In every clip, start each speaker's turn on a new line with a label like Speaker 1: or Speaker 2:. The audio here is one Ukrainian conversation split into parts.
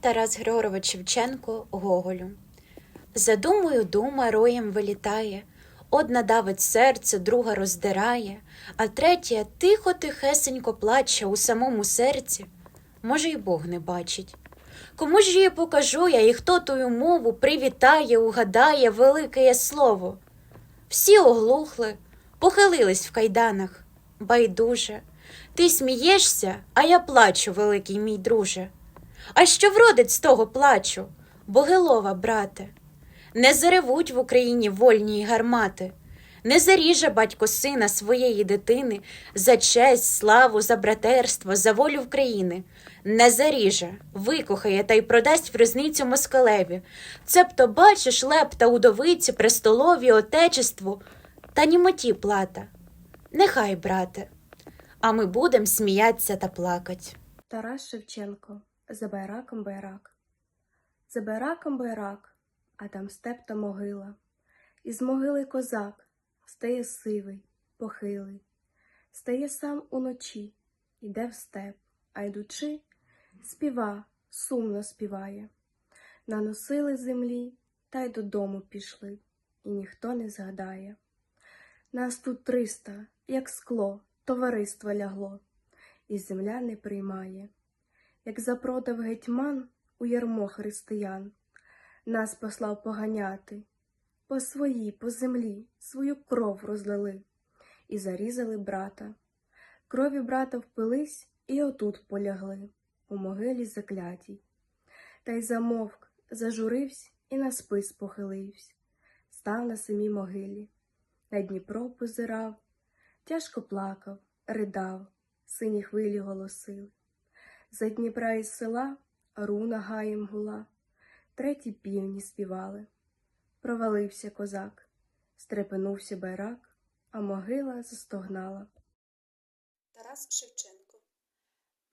Speaker 1: Тарас Григорович Шевченко Гоголю. За думою дума роєм вилітає, одна давить серце, друга роздирає, а третя тихо тихесенько плаче у самому серці. Може, й Бог не бачить. Кому ж її покажу я, і хто тую мову привітає, угадає велике слово. Всі оглухли, похилились в кайданах. Байдуже, ти смієшся, а я плачу, великий мій друже. А що вродить з того плачу, Богилова, брате? Не заревуть в Україні вольні гармати, не заріже батько сина своєї дитини за честь, славу, за братерство, за волю України. Не заріже, викохає та й продасть в різницю москалеві. Цебто бачиш лепта удовиці, престолові, отечеству, та німоті плата. Нехай, брате, а ми будем сміяться та плакать.
Speaker 2: Тарас Шевченко за байраком байрак. За байраком байрак, а там степ та могила. Із могили козак стає сивий, похилий, стає сам уночі, іде в степ, а йдучи, співа, сумно співає. Наносили землі та й додому пішли, і ніхто не згадає. Нас тут триста, як скло, товариство лягло, і земля не приймає як запродав гетьман у ярмо християн, нас послав поганяти, по своїй, по землі свою кров розлили і зарізали брата. Крові брата впились і отут полягли, у могилі заклятій. Та й замовк, зажуривсь і на спис похиливсь, став на самій могилі, на Дніпро позирав, тяжко плакав, ридав, сині хвилі голосили. За Дніпра із села руна гаєм гула, треті півні співали. Провалився козак, стрепенувся байрак, а могила застогнала.
Speaker 3: Тарас Шевченко.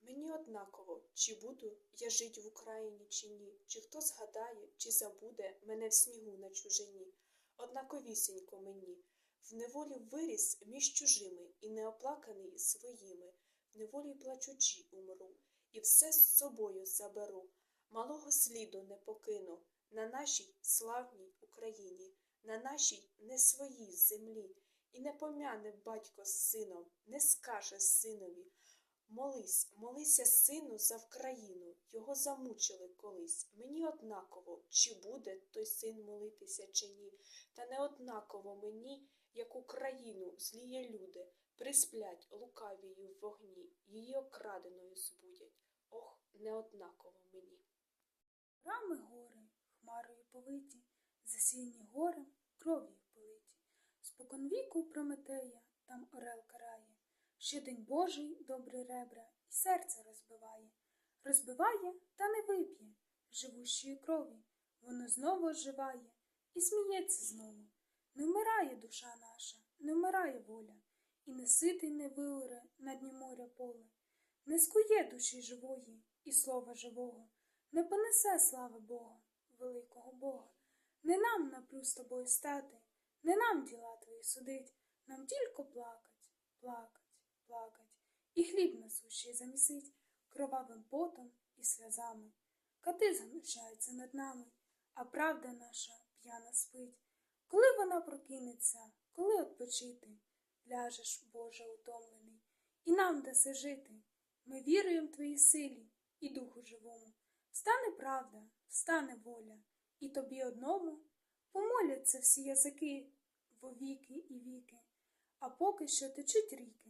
Speaker 3: Мені однаково, чи буду я жить в Україні, чи ні, чи хто згадає, чи забуде мене в снігу на чужині. Однаковісінько мені. В неволі виріс між чужими і неоплаканий своїми. В неволі плачучи умру, і все з собою заберу. Малого сліду не покину на нашій славній Україні, на нашій не своїй землі. І не пом'яне батько з сином, не скаже синові. Молись, молися, сину, за Вкраїну, його замучили колись. Мені однаково, чи буде той син молитися, чи ні. Та не однаково мені, як Україну зліє люди, присплять лукавію в вогні, її окраденою збудять. Ох, не однаково мені.
Speaker 4: Рами гори, хмарою повиті, засіяні горем, кров'ю политі. Споконвіку Прометея там орел карає, ще день Божий добрі ребра і серце розбиває. Розбиває та не вип'є живущої крові, воно знову оживає і сміється знову. Не вмирає душа наша, не вмирає воля, і не ситий не виоре на дні моря поле, не скує душі живої і слова живого, не понесе слави Бога, великого Бога. Не нам напрю з тобою стати, не нам діла твої судить, нам тільки плакать, плакать, плакать, і хліб насущий замісить кровавим потом і сльозами. Кати знущаються над нами, а правда наша п'яна спить. Коли вона прокинеться, коли отпочити, ляжеш, Боже, утомлений, і нам даси жити. Ми віруємо твоїй силі і духу живому. Встане правда, встане воля, і тобі одному помоляться всі язики во віки і віки, а поки що течуть ріки,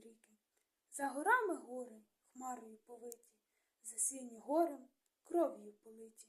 Speaker 4: ріки. За горами гори, хмарою повиті, за сині горем, кров'ю политі.